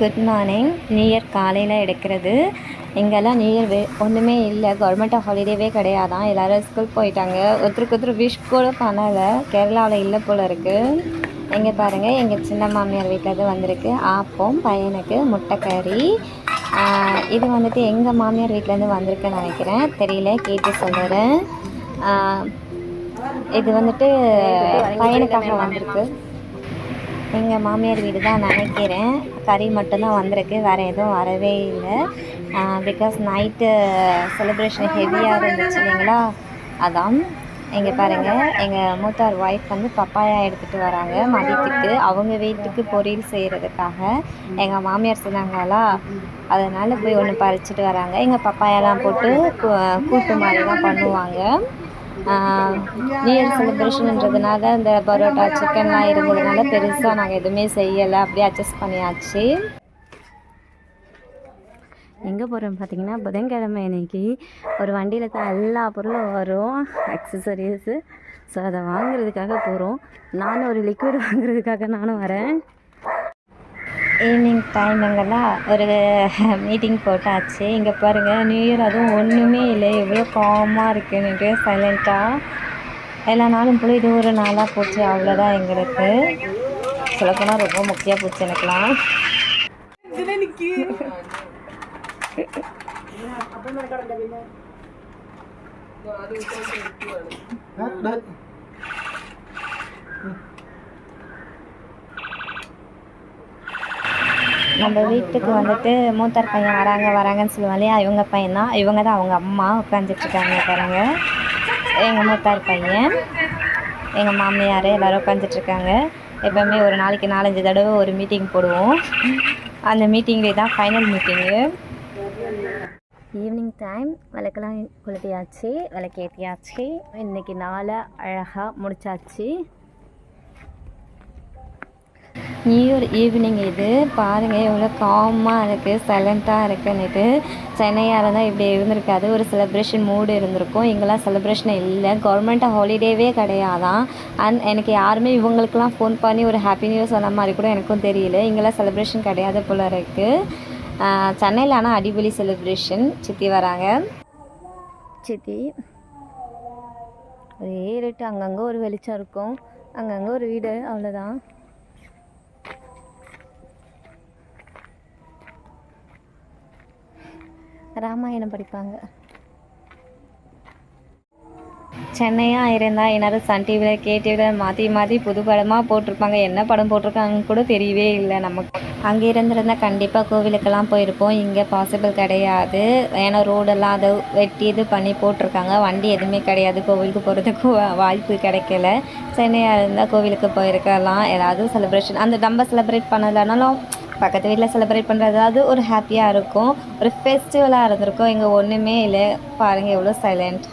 Good morning. New year காலையில் எடுக்கிறது. இங்கெல்லாம் நியூ இயர் வே ஒன்றுமே இல்லை. கவர்மெண்ட் ஹாலிடேவே கிடையாதான். எல்லோரும் ஸ்கூல் போயிட்டாங்க. ஒருத்தருக்கு ஒருத்தர் விஷ் கூட பண்ணலை. கேரளாவில் இல்லை போல் இருக்குது இங்கே பாருங்கள் எங்கள் சின்ன மாமியார் வீட்டில் வந்திருக்கு. ஆப்பம் பையனுக்கு முட்டைக்கறி. இது வந்துட்டு எங்கள் மாமியார் வீட்டிலேருந்து வந்திருக்குன்னு நினைக்கிறேன். தெரியல கேட்டு சொல்லுறேன் இது வந்துட்டு பையனுக்காக வந்திருக்கு. எங்கள் மாமியார் வீடு தான் நினைக்கிறேன். கறி மட்டும்தான் வந்திருக்கு. வேறு எதுவும் வரவே இல்லை. பிகாஸ் நைட்டு செலிப்ரேஷன் ஹெவியாக இருந்துச்சு இல்லைங்களா? அதான். இங்கே பாருங்கள் எங்கள் மூத்தார் ஒய்ஃப் வந்து பப்பாயா எடுத்துகிட்டு வராங்க மதியத்துக்கு. அவங்க வீட்டுக்கு பொரியல் செய்கிறதுக்காக எங்கள் மாமியார் சொன்னாங்களா? அதனால் போய் ஒன்று பறிச்சிட்டு வராங்க. எங்கள் பப்பாயாலாம் போட்டு கூ- கூட்டு மாதிரி தான் பண்ணுவாங்க. நியூ இயர் செலிப்ரேஷன்ன்றதுனால இந்த பரோட்டா சிக்கன்லாம் இருந்ததுனால பெருசாக நாங்கள் எதுவுமே செய்யலை. அப்படியே அட்ஜஸ்ட் பண்ணியாச்சு. எங்கே போகிறோம் பார்த்தீங்கன்னா புதன்கிழமை இன்னைக்கு ஒரு வண்டியில் தான் எல்லா பொருளும் வரும் அக்சசரிஸு ஸோ அதை வாங்குறதுக்காக போகிறோம் நானும் ஒரு லிக்விட் வாங்குறதுக்காக நானும் வரேன். ஈவினிங் டைமுங்கெல்லாம் ஒரு மீட்டிங் போட்டாச்சு. இங்கே பாருங்கள் நியூ இயர் அதுவும் ஒன்றுமே இல்லை. எவ்வளோ காமாக இருக்குன்னுட்டு சைலண்ட்டாக எல்லா நாளும் போல இது ஒரு நாளாக போச்சு. அவ்வளோதான் எங்களுக்கு. சொல்லப்போனால் ரொம்ப முக்கியம் போச்சு எனக்குலாம் நம்ம வீட்டுக்கு வந்துட்டு மூத்தார் பையன் வராங்க வராங்கன்னு சொல்லுவாங்க இல்லையா? இவங்க பையன்? தான் இவங்க தான் அவங்க அம்மா உட்காந்துட்ருக்காங்க பாருங்க. எங்கள் மூத்தார் பையன் எங்கள் மாமியார் எல்லோரும் உட்காந்துட்ருக்காங்க எப்போவுமே ஒரு நாளைக்கு நாலஞ்சு தடவை ஒரு மீட்டிங் போடுவோம். அந்த மீட்டிங்லேயே தான் ஃபைனல் மீட்டிங்கு ஈவினிங் டைம் விளக்கெல்லாம் கொளுத்தியாச்சு விளக்கேற்றியாச்சு இன்றைக்கி நாளை அழகாக முடிச்சாச்சு. நியூ இயர் ஈவினிங் இது. பாருங்கள் எவ்வளோ காமாக இருக்குது சைலண்ட்டாக இருக்குன்னுட்டு. சென்னையாக இருந்தால் இப்படி இருந்திருக்காது. ஒரு செலிப்ரேஷன் மூடு இருந்திருக்கும். இங்கெல்லாம் செலிப்ரேஷன் இல்லை. கவர்மெண்ட் ஹாலிடேவே கிடையாதான். அண்ட் எனக்கு யாருமே இவங்களுக்கெல்லாம் ஃபோன் பண்ணி ஒரு ஹாப்பி நியூஸ் சொன்ன மாதிரி கூட எனக்கும் தெரியல. இங்கெல்லாம் செலிப்ரேஷன் கிடையாது போல இருக்குது சென்னையில் ஆனால் அடிபொலி செலிப்ரேஷன் சித்தி வராங்க. சித்தி. ஒரே இருட்டு. அங்கங்கே ஒரு வெளிச்சம் இருக்கும். அங்கங்கே ஒரு வீடு. அவ்வளோதான் ராமாயணம் படிப்பாங்க. சென்னையாக இருந்தால் என்னாரும் சன் டிவியில் கே டிவியில் மாற்றி மாற்றி புது படமாக போட்டிருப்பாங்க. என்ன படம் போட்டிருக்காங்கன்னு கூட தெரியவே இல்லை நமக்கு. அங்கே இருந்திருந்தா கண்டிப்பாக கோவிலுக்கெல்லாம் போயிருப்போம். இங்கே பாசிபிள் கிடையாது. ஏன்னா ரோடெல்லாம் அதை வெட்டி இது பண்ணி போட்டிருக்காங்க. வண்டி எதுவுமே கிடையாது. கோவிலுக்கு போகிறதுக்கு வா- வாய்ப்பு கிடைக்கல. சென்னையாக இருந்தால் கோவிலுக்கு போயிருக்கலாம். ஏதாவது செலிப்ரேஷன் அந்த நம்ம செலிப்ரேட் பண்ணலைனாலும் பக்கத்து வீட்டில் செலிப்ரேட் பண்ணுறதாவது ஒரு ஹாப்பியாக இருக்கும். ஒரு ஃபெஸ்டிவலாக இருந்திருக்கும். இங்கே ஒன்றுமே இல்லை. பாருங்கள் எவ்வளோ சைலண்ட்